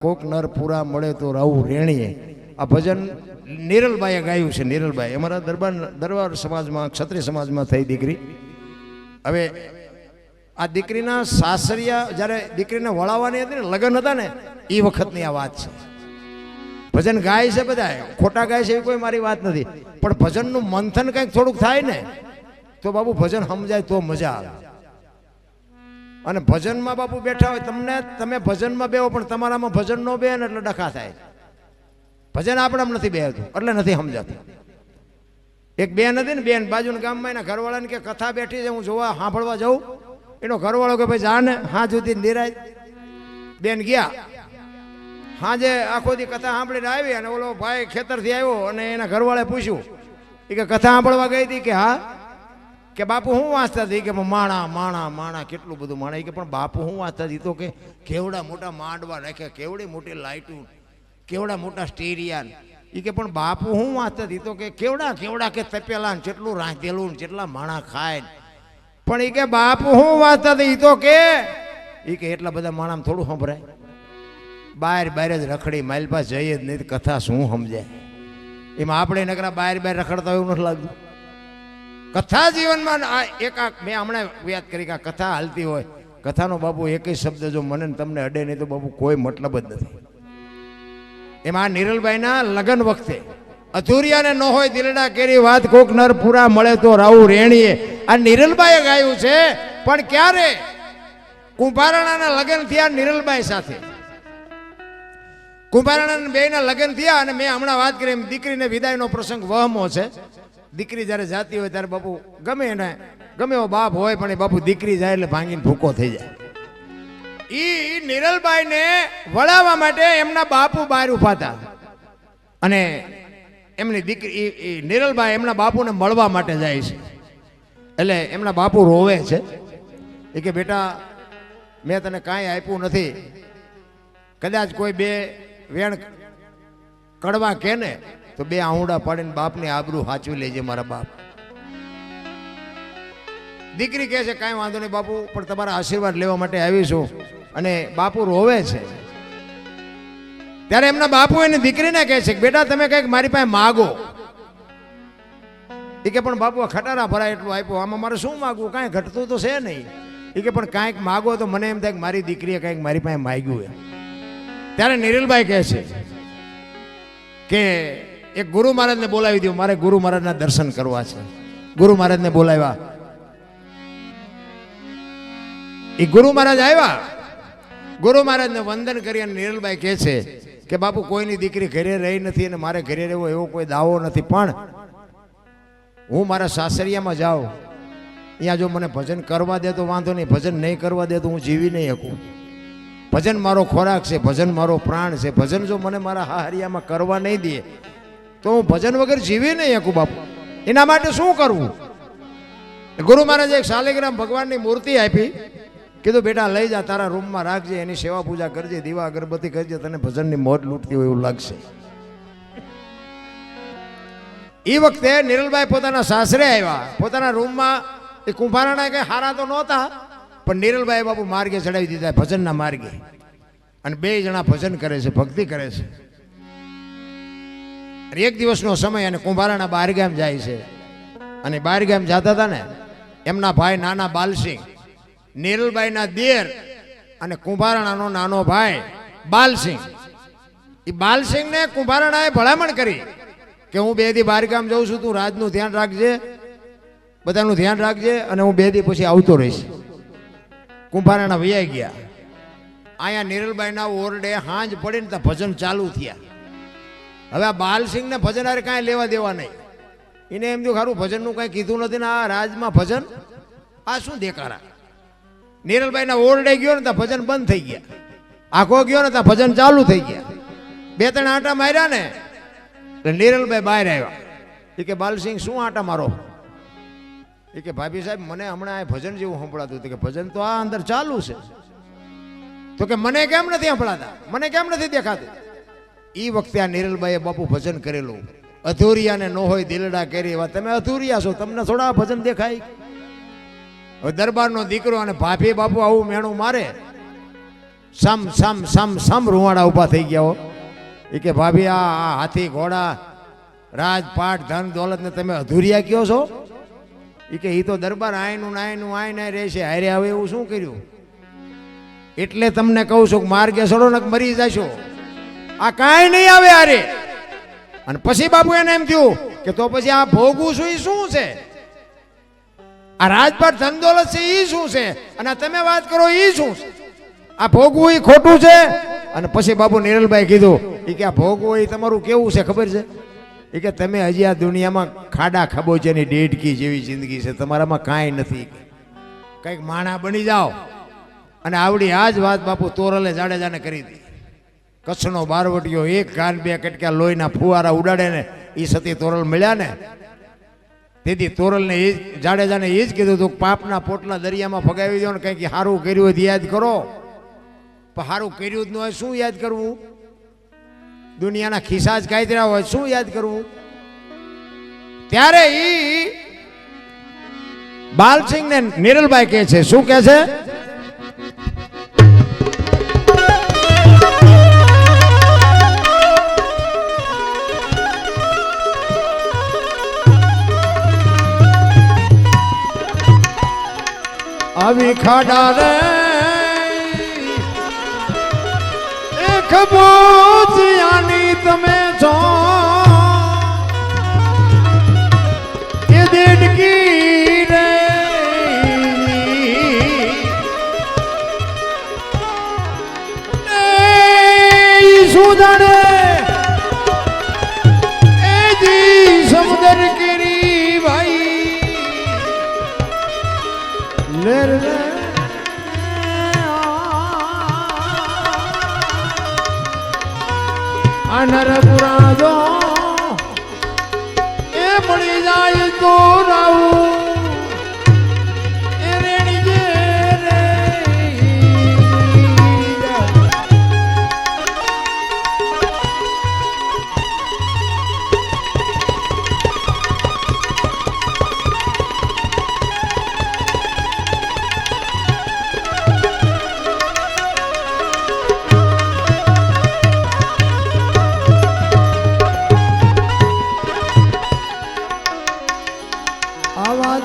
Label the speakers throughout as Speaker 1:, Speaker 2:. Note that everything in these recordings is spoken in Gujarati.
Speaker 1: કોક નર પૂરા મળે તો રાવું રેણીએ. આ ભજન નિરલબાઈએ ગાયું છે નિરલબાઈ અમારા દરબાર દરબાર સમાજમાં, ક્ષત્રિય સમાજમાં થઈ દીકરી. હવે આ દીકરીના સાસરિયા જ્યારે દીકરીને વળાવવાની હતી ને, લગ્ન હતા ને એ વખતની આ વાત છે. ભજન ગાય છે બધા. ખોટા ગાય છે એવી કોઈ મારી વાત નથી. પણ ભજનનું મંથન કંઈક થોડુંક થાય ને, તો બાબુ ભજન સમજાય તો મજા આવે. અને ભજનમાં બાપુ બેઠા હોય, તમને, તમે ભજનમાં બેહો, પણ તમારામાં ભજન નો બે ને એટલે ડખા થાય. ભજન આપણામાં નથી બેહતું, એટલે નથી સમજાતું. એક બેન હતી ને, બેન બાજુના ગામમાં એના ઘરવાળાને કે કથા બેઠી છે, હું જોવા સાંભળવા જાઉં. એનો ઘરવાળો કે ભાઈ, જાને, હા જુદી નિરાય. બેન ગયા. હાજે આખો દી કથા સાંભળીને આવી અને ઓલો ભાઈ ખેતરથી આવ્યો અને એના ઘરવાળે પૂછ્યું. એ કે કથા સાંભળવા ગઈ હતી કે હા? કે બાપુ હું વાંચતા હતી? કે માણા માણા માણા, કેટલું બધું માણા. કે પણ બાપુ હું વાંચતા હતી? તો કે કેવડા મોટા માંડવા રાખ્યા કેવડી મોટી લાઇટું, કેવડા મોટા સ્ટેરિયાન એ કે પણ બાપુ હું વાંચતા હતી? તો કે કેવડા કેવડા કે તપેલા ને જેટલું રાંધેલું ને કેટલા માણા ખાય પણ એ કે બાપુ હું વાંચતા હતી? તો કે એ કે એટલા બધા માણામાં થોડું સંભળાય. બહાર બહાર જ રખડી, માઇલ પાસે જઈએ જ નહીં કથા શું સમજાય? એમાં આપણે નકરા બહાર બહાર રખડતા એવું નથી લાગતું. કથા જીવનમાં આ એક મેં હમણાં યાદ કરી કે આ કથા હાલતી હોય. કથાનો બાપુ એકય શબ્દ જો મને તમને અડે નહીં તો બાપુ કોઈ મતલબ જ નથી. એમાં નિરલભાઈના લગ્ન વખતે અધૂરિયાને ન હોય દિલડા કેરી વાત કોક નર પૂરા મળે તો રાવું રેણીએ. આ નિરલભાઈએ ગાયું છે, પણ ક્યારે? કુંભારાણાના લગ્ન થયા નિરલભાઈ સાથે. કુંભારાણા બેના લગ્ન થયા અને મેં હમણાં વાત કરી એમ દીકરીને વિદાયનો પ્રસંગ વહમો છે. દીકરી જ્યારે જાતી હોય ત્યારે બાપુ ગમે એને, ગમે એવો બાપ હોય, પણ એ બાપુ દીકરી જાય એટલે ભાંગીને ભૂકો થઈ જાય. ઈ નિરલબાઈને વળાવવા માટે એમના બાપુ બહાર ઊભા હતા. અને એમની દીકરી નિરલબાઈ એમના બાપુને મળવા માટે જાય છે. એટલે એમના બાપુ રોવે છે. એ કે, બેટા, મેં તને કાંઈ આપ્યું નથી. કદાચ કોઈ બે વેણ કડવા કે ને તો બે આહુડા પાડીને બાપની આબરૂ સાચવી લેજે મારા બાપ. દીકરી કહે છે, કાંઈ વાંધો નહીં બાપુ, પણ તમારા આશીર્વાદ લેવા માટે આવીશું અને બાપુ રોવે છે. ત્યારે એમના બાપુ એની દીકરીને કહે છે બેટા, તમે કંઈક મારી પાસે માગો. એ કે, પણ બાપુ ખટારા ભરાય એટલું આપ્યું. આમાં મારે શું માગવું? કાંઈ ઘટતું તો છે નહીં. એ કે, પણ કાંઈક માગો તો મને એમ થાય કે મારી દીકરીએ કંઈક મારી પાસે માગ્યું એમ. ત્યારે નિરીલભાઈ કહે છે કે એક ગુરુ મહારાજને બોલાવી દઉં. મારે ગુરુ મહારાજના દર્શન કરવા છે. ગુરુ મહારાજને બોલાવ્યા. એ ગુરુ મહારાજ આવ્યા. ગુરુ મહારાજને વંદન કરી અને નિરલભાઈ કહે છે કે, બાપુ, કોઈની દીકરી ઘરે રહી નથી અને મારે ઘરે રહેવો એવો કોઈ દાવો નથી. પણ હું મારા સાસરિયામાં જાઉં. અહીંયા જો મને ભજન કરવા દે તો વાંધો નહીં. ભજન નહીં કરવા દે તો હું જીવી નહીં શકું. ભજન મારો ખોરાક છે. ભજન મારો પ્રાણ છે. ભજન જો મને મારા હાહરિયામાં કરવા નહીં દે તો હું ભજન વગર જીવી નહીં શકું બાપુ. એના માટે શું કરવું? ગુરુ મહારાજે એક શાલિગ્રામ ભગવાનની મૂર્તિ આપી. કીધું, બેટા, લઈ જા, તારા રૂમમાં રાખજે, એની સેવા પૂજા કરજે, દીવા અગરબત્તી કરજે, તને ભજનની મોજ લૂટતી હોય એવું લાગશે. એ વખતે નિરલભાઈ પોતાના સાસરે આવ્યા. પોતાના રૂમમાં એ કુંભારાણા કંઈ હારા તો નહોતા, પણ નિરલભાઈ બાપુ માર્ગે ચડાવી દીધા, ભજનના માર્ગે. અને બે જણા ભજન કરે છે, ભક્તિ કરે છે. એક દિવસનો સમય અને કુંભારાના બારગામ જાય છે. અને બારગામ જતા હતા ને, એમના ભાઈ નાના બાલસિંહ નીરલભાઈના દેર અને કુંભારાણાનો નાનો ભાઈ બાલસિંહ. એ બાલસિંહને કુંભારાણાએ ભલામણ કરી કે હું બે દી બહારગામ જાઉં છું, તું રાજનું ધ્યાન રાખજે, બધાનું ધ્યાન રાખજે અને હું બે દી પછી આવતો રહીશ. કુંભારાણા વૈયા ગયા. અહીંયા નીરલભાઈના ઓરડે હાંજ પડીને ત્યાં ભજન ચાલુ થયા. હવે આ બાલસિંહને ભજન હારે કાંઈ લેવા દેવા નહીં. એને એમ થયું ખારું ભજનનું કાંઈ કીધું નથી ને આ રાજમાં ભજન? આ શું દેખાડા? નિરલબાઈના ઓરડે ગયો ને ત્યાં ભજન બંધ થઈ ગયા. આખો ગયો ને ત્યાં ભજન ચાલુ થઈ ગયા. બે ત્રણ આંટા માર્યા ને, એટલે નિરલભાઈ બહાર આવ્યા. એ કે બાલસિંહ શું આંટા મારો? એ કે, ભાભી સાહેબ, મને હમણાં આ ભજન જેવું સંભળાતું હતું કે ભજન તો આ અંદર ચાલુ છે. તો કે, મને કેમ નથી સંભળાતા? મને કેમ નથી દેખાતું? એ વખતે આ નિરલભાઈએ બાપુ ભજન કરેલું. અધૂરિયાને ન હોય દિલડા કરી એવા. તમે અધૂરિયા છો, તમને થોડા ભજન દેખાય? હવે દરબારનો દીકરો અને ભાભી બાપુ આવું મેણું મારે. સમ સમ સમ સમ રૂવાડા ઊભા થઈ ગયા હો. એ કે, ભાભી, આ હાથી, ઘોડા રાજપાટ ધન, દોલતને તમે અધૂરિયા કયો છો? એ કે એ તો દરબાર આયનું, નાયનું આય નાય રહેશે. હારે હવે એવું શું કર્યું? એટલે તમને કહું છું કે માર્ગે સડો ને મરી જશો. આ કાંઈ નહીં આવે હારે. અને પછી બાપુ એને એમ થયું કે તો પછી આ ભોગવું શું એ શું છે? આ રાજપાટ ધન દોલત છે એ શું છે? અને તમે વાત કરો એ શું છે? આ ભોગવું એ ખોટું છે? અને પછી બાપુ નિરલભાઈ કીધું એ કે આ ભોગવું એ તમારું કેવું છે, ખબર છે? એ કે તમે હજી આ દુનિયામાં ખાડા ખબોચેની ડેડકી જેવી જિંદગી છે, તમારામાં કાંઈ નથી. કંઈક માણા બની જાઓ. અને આવડી આ જ વાત બાપુ તોરલે જાડેજાને કરી હતી કચ્છનો બારવટીયો એક ગાન બે કટકા લોહીના ફુવારા ઉડાડે ને એ સતી તોરલ મળ્યા ને. તેથી તોરલને એ જાડેજાને એ જ કીધું હતું પાપના પોટલા દરિયામાં ફગાવી દો ને કંઈક સારું કર્યું હોય યાદ કરો. પણ સારું કર્યું જ ન હોય શું યાદ કરવું? દુનિયાના ખિસ્સા જ કાયદરા હોય, શું યાદ કરવું? ત્યારે ઈ બાલસિંહ ને નિરલભાઈ કહે છે, શું કહે છે? આવી ખાડા રે. એક બોજિયાની તમે છો. એ દેડકી રે. એ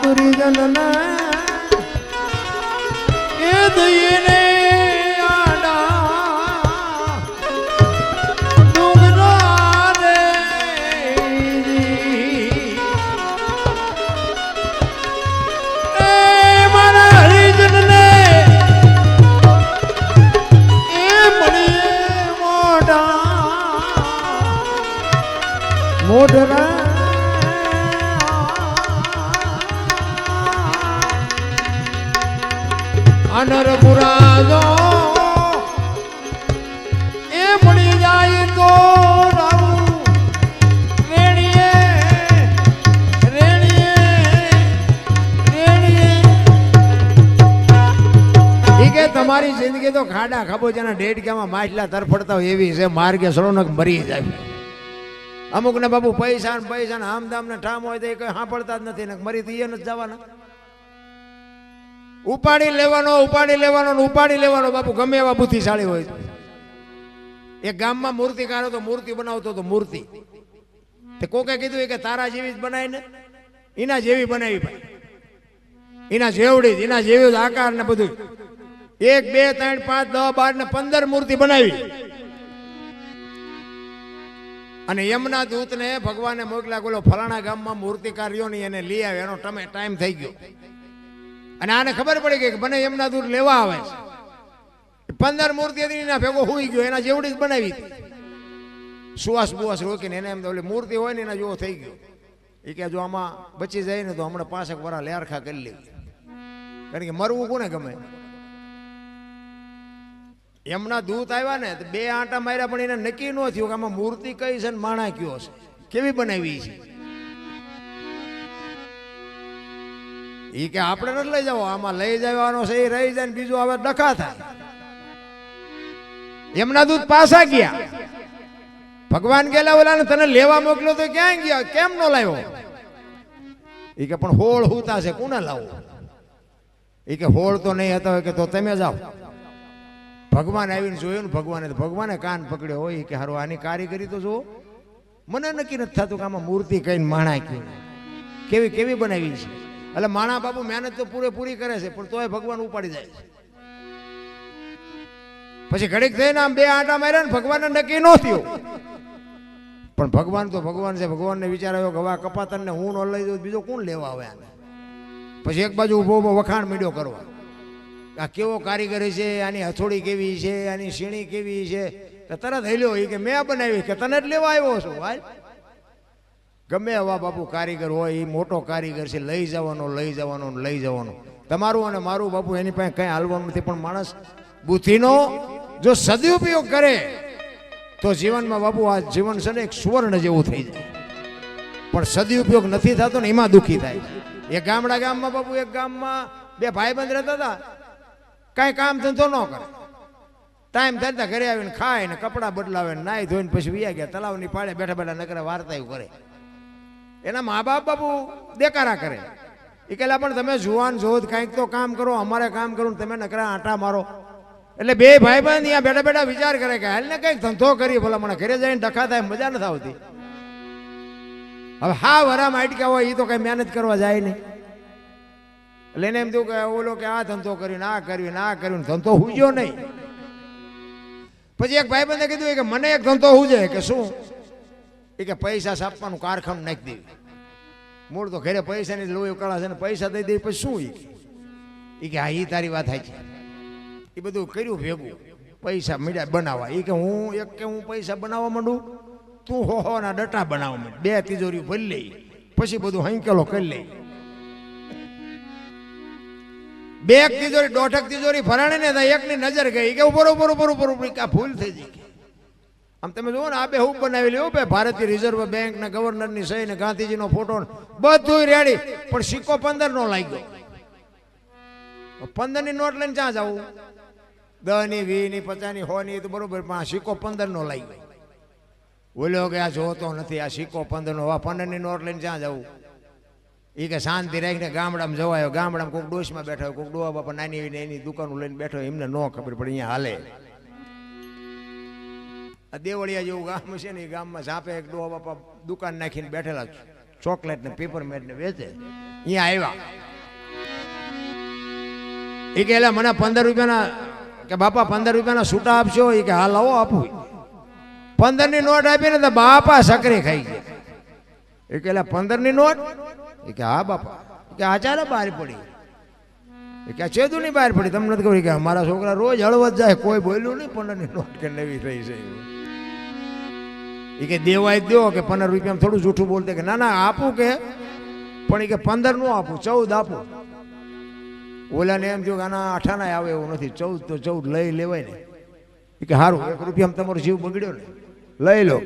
Speaker 1: આવા દુર્જનને એ દઈને મોઢરા. અનર પુરાજો એ તમારી જિંદગી તો ખાડા ખાબોચાના ડેડકામાં માછલા તરફડતા હોય એવી છે. માર્ગે સડોનક મરી જાય. અમુક ને બાપુ પૈસા ને પૈસા ને આમદામ ને ઠામ હોય તો એ કઈ સાંભળતા જ નથી ને મરી તો એ નથી જવાના. ઉપાડી લેવાનો ઉપાડી લેવાનો ઉપાડી લેવાનો, બાપુ, ગમે એવા બુદ્ધિશાળી હોય એક ગામમાં મૂર્તિકાર હતો મૂર્તિ બનાવતો હતો મૂર્તિ. તે કોકે કીધું કે તારા જેવી જ બનાવી ને? એના જેવી બનાવી ભાઈ. એના જેવડી એના જેવી જ આકાર ને બધું. એક, બે, ત્રણ, પાંચ દસ બાર ને પંદર મૂર્તિ બનાવી. અને યમના દૂતને ભગવાને મોકલ્યા બોલો ફલાણા ગામમાં મૂર્તિકાર રહ્યો એને લઈ આવે એનો ટાઈમ થઈ ગયો. અને આને ખબર પડી કે મને એમના દૂર લેવા આવે છે. પંદર મૂર્તિ હતી એના ભેગો હોઈ ગયો, એના જેવડી જ બનાવી હતી. સુવાસ બુવાસ રોકીને એને એમ ઓલી મૂર્તિ હોય ને એના જેવો થઈ ગયો. એ કે જો આમાં બચી જાય ને તો હમણાં પાંચેક વરા લેરખા કરી લેવી કારણ કે મરવું કોને ગમે? એમના દૂત આવ્યા ને બે આંટા માર્યા પણ એને નક્કી ન થયું કે આમાં મૂર્તિ કઈ છે ને માણા કયો છે. કેવી બનાવી છે? ઈ કે આપણે નથી લઈ જવો, આમાં લઈ જવાનો છે એ રહી જાય બીજું હવે ડખા થાય. એમના દૂધ પાછા ગયા. ભગવાન ગયેલા ઓલા ને તને લેવા મોકલ્યો તો ક્યાં ગયા? કેમ નો લાવ્યો? ઈ કે, પણ હોળ હુતા છે, કોને લાવો? એ કે, હોળ તો નહીં હતા. કે, તો તમે જાઓ. ભગવાન આવીને જોયું ને ભગવાને ભગવાને કાન પકડ્યો. હોય કે, હારું, આની કારીગરી તો જુઓ. મને નક્કી નથી થતું કે આમાં મૂર્તિ કઈને માણા કેવી કેવી બનાવી છે? એટલે માણા બાપુ મહેનત તો પૂરેપૂરી કરે છે, પણ તોય ભગવાન ઉપાડી જાય છે. પછી ઘડીક થઈને આમ બે આંટા માર્યા ને ભગવાનને નક્કી ન થયું. પણ ભગવાન તો ભગવાન છે, ભગવાનને વિચાર આવ્યો કે હવે આ હું ન લઈ તો બીજો કોણ લેવા આવે આને? પછી એક બાજુ ઊભો ઊભો વખાણ મીડ્યો કરવા. આ કેવો કારીગર છે, આની હથોડી કેવી છે, આની સીણી કેવી છે? તરત હેલ્યો એ કે, મેં બનાવી, કે તને જ લેવા આવ્યો છું, હાલ. ગમે એવા બાપુ કારીગર હોય એ મોટો કારીગર છે, લઈ જવાનો લઈ જવાનો લઈ જવાનો. તમારું અને મારું બાપુ એની પાસે કંઈ હાલવાનું નથી, પણ માણસ બુદ્ધિનો જો સદુપયોગ કરે, તો જીવનમાં બાપુ આ જીવન છે ને એક સુવર્ણ જેવું થઈ જાય. પણ સદુપયોગ નથી થતો ને એમાં દુઃખી થાય. એ ગામડા ગામમાં બાપુ, એક ગામમાં બે ભાઈબંધ રહેતા હતા. કાંઈ કામ ધંધો ન કરે. ટાઈમ થતા ઘરે આવીને ખાય ને કપડાં બદલાવે નાહી ધોઈને પછી વ્યા ગયા, તલાવની પાડે બેઠા બેઠા નકરા વાર્તાયું કરે. એના મા બાપ બાપુ દેકારા કરે. એ કહેલા, પણ તમે જુવાન જોધ, કંઈક તો કામ કરો, અમારે કામ કરું તમે નકરા આંટા મારો. એટલે બે ભાઈ બંધ અહીંયા બેઠા બેઠા વિચાર કરે કે હાલ ને કંઈક ધંધો કરીએ ભલા, મને ઘરે જઈને ડખા થાય, મજા નથી આવતી. હવે હા વરામાં અટક્યા હોય એ તો કઈ મહેનત કરવા જાય નહીં. એટલે એને એમ થયું કે, ઓલો કે આ ધંધો કરીને આ કર્યું ને આ કર્યું ધંધો હુજ્યો નહીં. પછી એક ભાઈ બંધે કીધું કે, મને એક ધંધો હુજે. કે શું? કે પૈસા છાપવાનું કારખાનું નાખી દેવી. મૂળ તો ઘરે પૈસાની લોહી કળા છે ને પૈસા દઈ દે પછી શું એ કે? હા એ તારી વાત થાય છે એ બધું કર્યું ભેગું. પૈસા મીડા બનાવવા. એ કે, હું એક કે હું પૈસા બનાવવા માંડું? તું હો હોના ડટા બનાવવા માંડ. બે તિજોરી ભરી લઈ. પછી બધું હંકેલો કરી લઈ. બે તિજોરી, દોઢક તિજોરી ફરાણી ને એક એકની નજર ગઈ. કે ઉપર ઉપર ઉપર ઉપર આ ભૂલ થઈ ગઈ. આમ તમે જુઓ ને, આ બે હું બનાવેલી, હો બે ભારતીય રિઝર્વ બેંક ને ગવર્નરની સહી ને ગાંધીજીનો ફોટો બધું રેડી પણ સિક્કો પંદર નો લાગ્યો. પંદરની નોટ લઈને ક્યાં જવું? દસની વી ની, પચાસની હો ની, તો બરોબર, પણ આ સિક્કો પંદર નો લાગ્યો. બોલ્યો કે આ જોતો નથી, આ સિક્કો પંદર નો પંદરની નોટ લઈને ક્યાં જવું? એ કે શાંતિ રાખીને ગામડામાં જવાયો, ગામડામાં કોઈક ડોશમાં બેઠો કોઈક ડોવા બાપા નાની એની દુકાનો લઈને બેઠો એમને ન ખબર પડે, અહીંયા હાલે. આ દેવળિયા જેવું ગામ છે ને, એ ગામમાં સાપે એક ડોહા બાપા દુકાન નાખીને બેઠેલા ચોકલેટ ને પેપરમેટ ને વેચે. અહીંયા આવ્યા. એ કે, એલા, મને પંદર રૂપિયાના કે, બાપા, પંદર રૂપિયાના છૂટા આપશો? એ કે, હા, લાવો, આપું. પંદરની નોટ આપીને તો બાપા સકરી ખાઈ ગયા. એ કે, એલા પંદરની નોટ? એ કે, હા, બાપા. કે આચારે બહાર પડી એ કે ચેદુ ની બહાર પડી? તમને નથી ખબર? કે, અમારા છોકરા રોજ હળવદ જાય, કોઈ બોલ્યું નહીં પંદરની નોટ કે નવી થઈ છે. એ કે દેવાય દો કે પંદર રૂપિયામાં થોડું જૂઠું બોલતે કે ના ના, આપું કે. પણ એ કે પંદરનું આપું, ચૌદ આપું. ઓલાને એમ થયું કે આના અઠાના આવે એવું નથી, ચૌદ તો ચૌદ લઈ લેવાય ને. એ કે સારું એક રૂપિયામાં તમારો જીવ બગડ્યો ને. લઈ લો.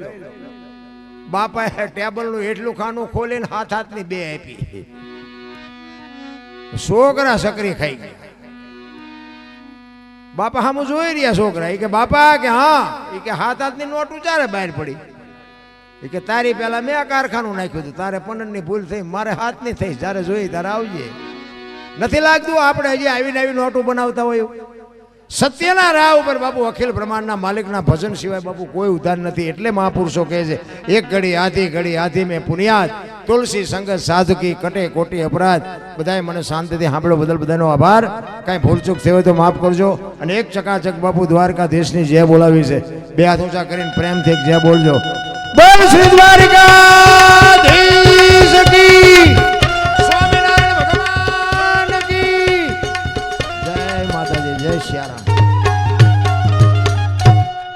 Speaker 1: બાપાએ ટેબલનું એટલું ખાનું ખોલીને હાથ હાથની બે આપી. છોકરા સકરી ખાઈ ગયા. બાપા હામું જોઈ રહ્યા છોકરા. એ કે બાપા કે હા. એ કે હાથ હાથની નોટ ઉચારે બહાર પડી. એ કે તારી પહેલા મેં આ કારખાનું નાખ્યું હતું. તારે પંદરની ભૂલ થઈ, મારે હાથ નહીં થઈ. જ્યારે જોઈએ ત્યારે આવજે. નથી લાગતું આપણે હજી આવીને આવી નોટો બનાવતા હોય સત્યના રાહ ઉપર બાપુ અખિલ બ્રહ્માંડના માલિકના ભજન સિવાય બાપુ કોઈ ઉધાર નથી. એટલે મહાપુરુષો કહે છે, એક ઘડી, આધી ઘડી, આધી મેં પુનિયાદ. તુલસી સંગત, સાધુકી, કટે કોટી અપરાધ. બધાએ મને શાંતિથી સાંભળો બદલ બધાનો આભાર. કાંઈ ભૂલચૂક થયો તો માફ કરજો. અને એક ચકાચક બાપુ દ્વારકા દેશની જય બોલાવી છે. બે હાથ ઊંચા કરીને પ્રેમથી એક જય બોલજો. Dando-se!